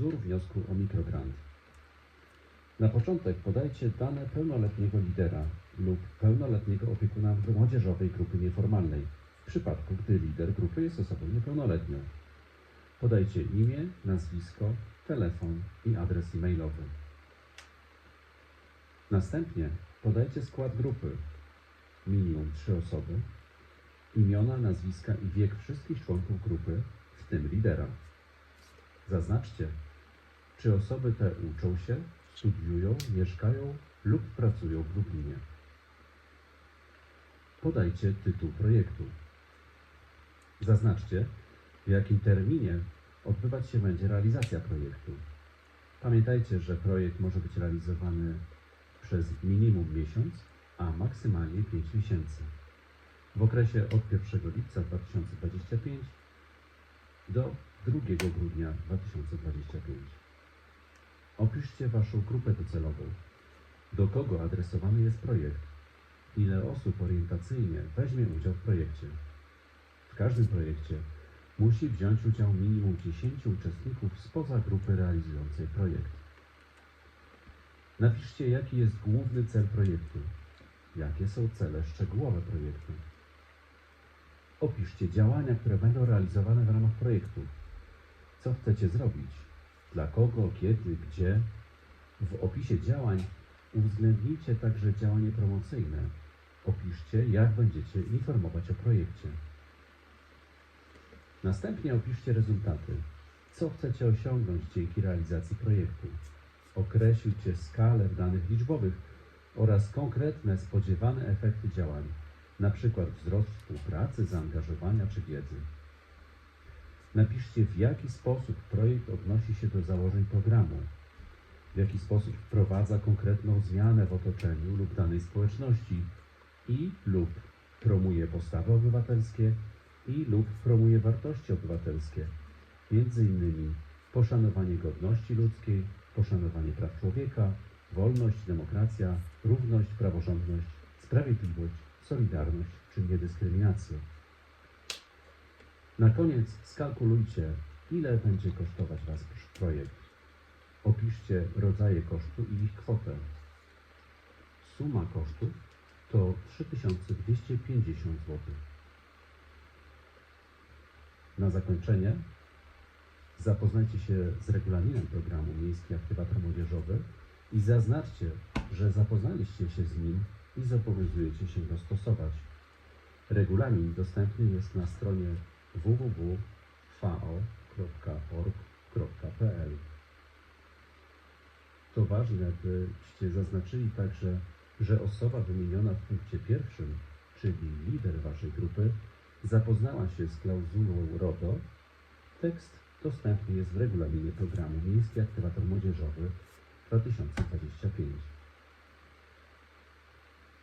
wzór wniosku o mikrogrant. Na początek podajcie dane pełnoletniego lidera lub pełnoletniego opiekuna młodzieżowej grupy nieformalnej, w przypadku gdy lider grupy jest osobą niepełnoletnią. Podajcie imię, nazwisko, telefon i adres e-mailowy. Następnie podajcie skład grupy, minimum 3 osoby, imiona, nazwiska i wiek wszystkich członków grupy, w tym lidera. Zaznaczcie, czy osoby te uczą się, studiują, mieszkają lub pracują w Lublinie. Podajcie tytuł projektu. Zaznaczcie, w jakim terminie odbywać się będzie realizacja projektu. Pamiętajcie, że projekt może być realizowany przez minimum miesiąc, a maksymalnie 5 miesięcy. W okresie od 1 lipca 2025 do 2 grudnia 2025. Opiszcie Waszą grupę docelową. Do kogo adresowany jest projekt? Ile osób orientacyjnie weźmie udział w projekcie? W każdym projekcie musi wziąć udział minimum 10 uczestników spoza grupy realizującej projekt. Napiszcie, jaki jest główny cel projektu. Jakie są cele szczegółowe projektu. Opiszcie działania, które będą realizowane w ramach projektu. Co chcecie zrobić? Dla kogo, kiedy, gdzie? W opisie działań uwzględnijcie także działanie promocyjne. Opiszcie, jak będziecie informować o projekcie. Następnie opiszcie rezultaty. Co chcecie osiągnąć dzięki realizacji projektu? Określcie skalę danych liczbowych oraz konkretne spodziewane efekty działań, np. wzrost współpracy, zaangażowania czy wiedzy. Napiszcie, w jaki sposób projekt odnosi się do założeń programu, w jaki sposób wprowadza konkretną zmianę w otoczeniu lub danej społeczności i lub promuje postawy obywatelskie i lub promuje wartości obywatelskie, innymi poszanowanie godności ludzkiej, poszanowanie praw człowieka, wolność, demokracja, równość, praworządność, sprawiedliwość, solidarność czy niedyskryminację. Na koniec skalkulujcie, ile będzie kosztować Was projekt. Opiszcie rodzaje kosztu i ich kwotę. Suma kosztów to 3250 zł. Na zakończenie zapoznajcie się z regulaminem programu Miejski Aktywator Młodzieżowy i zaznaczcie, że zapoznaliście się z nim i zobowiązujecie się go stosować. Regulamin dostępny jest na stronie www.fao.org.pl. To ważne, byście zaznaczyli także, że osoba wymieniona w punkcie pierwszym, czyli lider Waszej grupy, zapoznała się z klauzulą RODO. Tekst dostępny jest w regulaminie programu Miejski Aktywator Młodzieżowy 2025.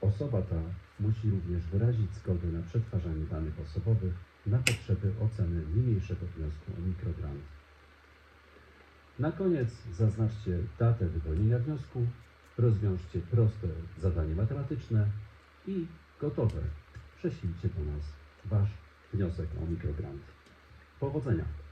Osoba ta musi również wyrazić zgodę na przetwarzanie danych osobowych na potrzeby oceny niniejszego wniosku o mikrogrant. Na koniec zaznaczcie datę wypełnienia wniosku, rozwiążcie proste zadanie matematyczne i gotowe. Prześlijcie do nas Wasz wniosek o mikrogrant. Powodzenia!